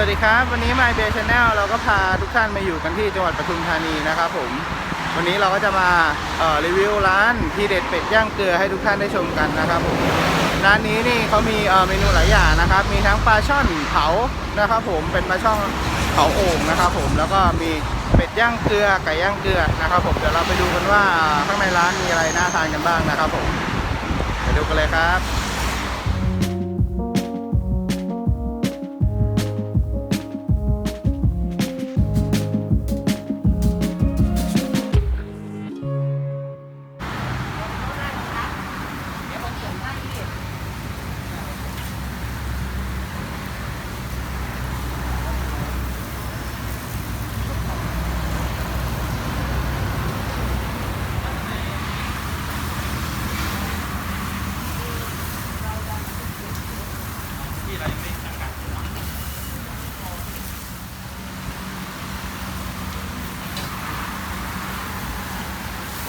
วัสดีครับ วันนี้ My Bay Channel เราก็พาทุกท่านมาอยู่กันที่จังหวัดปทุมธานีนะครับผม วันนี้เราก็จะมาเอ่อรีวิวร้านที่เด็ดเป็ดย่างเกลือให้ทุกท่านได้ชมกันนะครับผมร้านนี้นี่เขามีเอ่อเมนูหลายอย่างนะครับ มีทั้งปลาช่อนเผานะครับผมเป็นปลาช่อนเผาโอ่งนะครับผมแล้วก็มีเป็ดย่างเกลือไก่ย่างเกลือนะครับผมเดี๋ยวเราไปดูกันว่าข้างในร้านมีอะไรน่าทานกันบ้างนะครับผมไปดูกันเลยครับ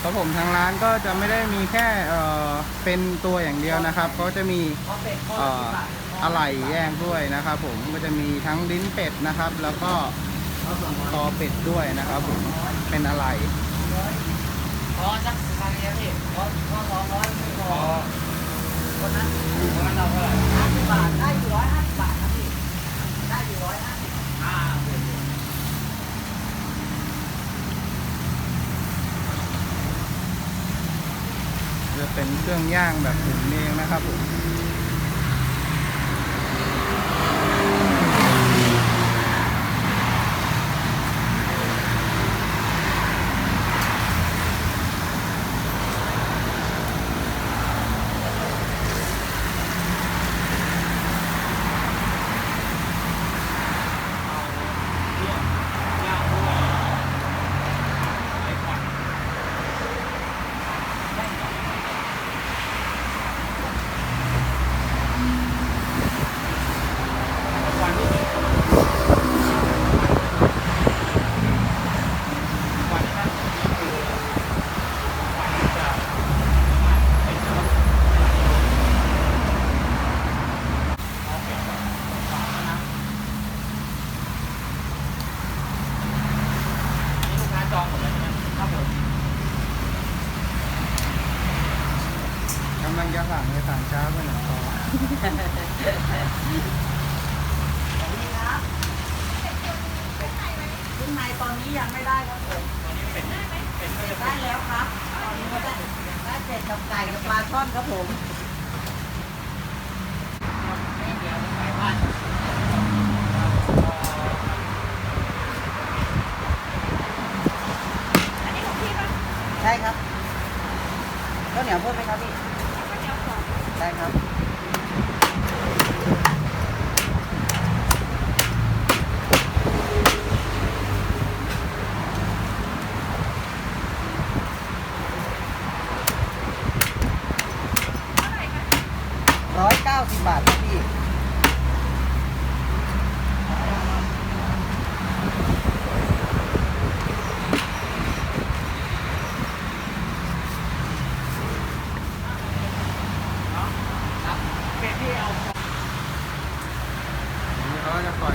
ครับผมทางร้านก็จะไม่ได้มีแค่เอ่อเป็นตัวอย่างเดียวนะครับก็จะมีเอ่ออะไหล่แยกด้วยนะครับ ผมก็จะมีทั้งลิ้นเป็ดนะครับ แล้วก็คอเป็ดด้วยนะครับผมเป็นอะไหล่พอสักพันเดียพี่พอพอสองร้อยไม่พอคนนั้นคนนั้นเราเท่าไหร่ห้าสิบบาทได้อยู่ร้อยห้าสิบบาทครับพี่ได้อยู่ร้อยห้าสิบ จะ เป็นเครื่องย่างแบบตุ๋นเองนะครับผมำลังจะสั่งเลยสั่งช้าไปหน่อยขอนี่ครับขึ้นในตอนนี้ยังไม่ได้ครับผมเป็นได้แล้วครับ ตอนนี้ก็ได้ได้เป็ดกับไก่กับปลาช่อนครับผมอันนี้ของพี่ปะใช่ครับข้าวเหนียวเพิ่มไหมครับพี่ ได้ครับ ร้อยเก้าสิบบาทครับพี่ นี่เขาก็จะปล่อย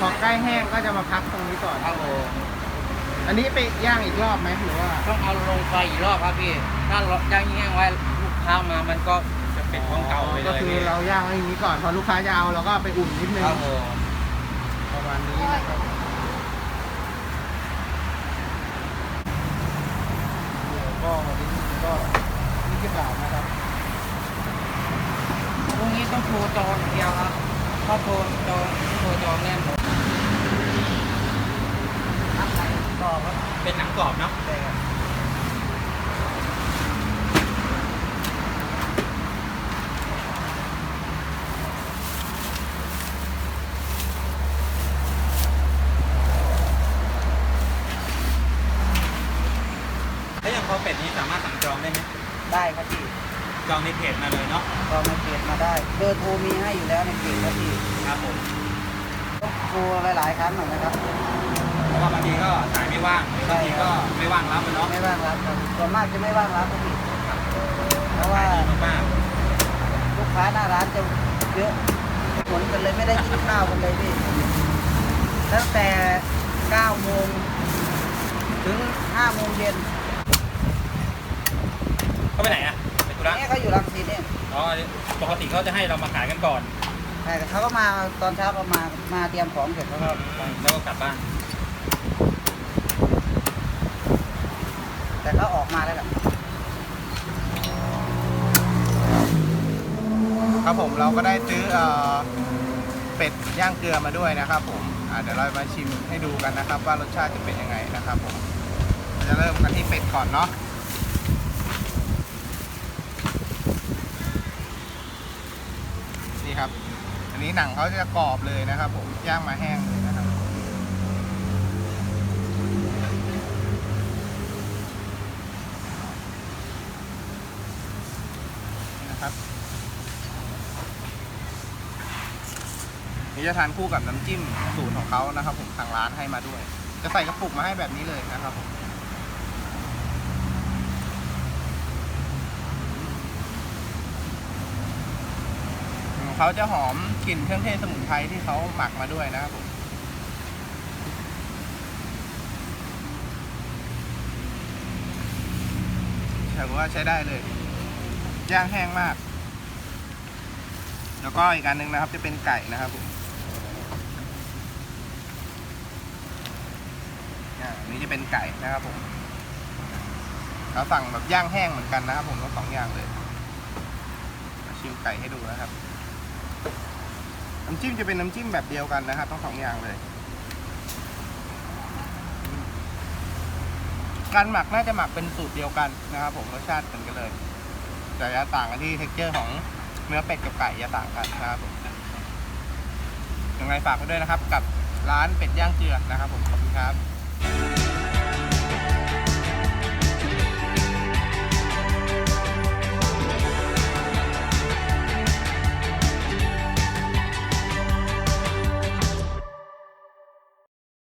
พอใกล้แห้งก็จะมาพักตรงนี้ก่อน ครับผม อันนี้ไปย่างอีกรอบไหมหรือว่าต้องเอาลงไฟอีกรอบครับพี่ ถ้าเราย่างแห้งไว้ลูกค้ามามันก็จะเป็นของเก่าไปเลก็ยคือพี่เราย่างไว้อย่างนี้ก่อนพอลูกค้าจะเอาเราก็ไปอุ่นนิดนึงครับผมประมาณนี้นะครับเดี๋ยวก็วันนี้ก็ยี่สิบบาทนะครับพรุ่งนี้ต้องโทรจองอย่างเดียวครับถ้าโทรจองโทรจองแน่นหมดอะไรต่อครับ เป็นหนังกรอบเนาะแต่ถ้าอย่างคอเป็ดนี้สามารถสั่งจองได้ไหมได้ครับพี่จองในเพจมาเลยเนาะจองในเพจมาได้เบอร์โทรมีให้อยู่แล้วในเพจครับพี่ครับผม ต้องโทรหลายๆครั้งหน่อยนะครับเพราะ ว่าบางทีก็สายไม่ว่างบางทีก็ไม่ว่างรับอะเนาะไม่ว่างรับครับส่วนมากจะไม่ว่างรับครับพี่เพราะว่าดีมากลูกค้าหน้าร้านจะเยอะผลกันเลยไม่ได้กินข้าวกันเลยพี่ๆตั้งแต่9โมงถึง5โมงเย็นเขาไปไหนอะไปธุระนี่เขาอยู่รังสิตเนี่ยอ๋อปกติเขาจะให้เรามาขายกันก่อนแต่เขาก็มาตอนเช้าก็มามาเตรียมของเสร็จเขาก็ไปแล้วก็กลับบ้าน แต่เขาออกมาแล้วแหละครับผมเราก็ได้ซื้อเอ่อเป็ดย่างเกลือมาด้วยนะครับ ผมอ่าเดี๋ยวเรามาชิมให้ดูกันนะครับ ว่ารสชาติจะเป็นยังไงนะครับผมเราจะเริ่มกันที่เป็ดก่อนเนาะนี่ครับ อันนี้หนังเขาจะกรอบเลยนะครับ ผมย่างมาแห้งเลยนะ ครับนี่จะทานคู่กับน้ำจิ้มสูตรของเขานะครับ ผมทางร้านให้มาด้วย จะใส่กระปุกมาให้แบบนี้เลยนะครับผมของเขาจะหอมกลิ่นเครื่องเทศสมุนไพรที่เขาหมักมาด้วยนะครับผมถือว่าใช้ได้เลย ย่างแห้งมาก แล้วก็อีกอันหนึ่งนะครับ จะเป็นไก่นะครับผมอันนี้จะเป็นไก่นะครับผมเราสั่งแบบย่างแห้งเหมือนกันนะครับ ผมทั้งสองอย่างเลยมาชิมไก่ให้ดูนะครับน้ำจิ้มจะเป็นน้ำจิ้มแบบเดียวกันนะครับทั้งสองอย่างเลยการหมักน่าจะหมักเป็นสูตรเดียวกันนะครับ ผมรสชาติเหมือนกันเลย แต่จะต่างกันที่เท็กเจอร์ของเนื้อเป็ดกับไก่จะต่างกันนะครับผมยังไงฝากไว้ด้วยนะครับ กับร้านเป็ดย่างเจือนะครับผมขอบคุณครับ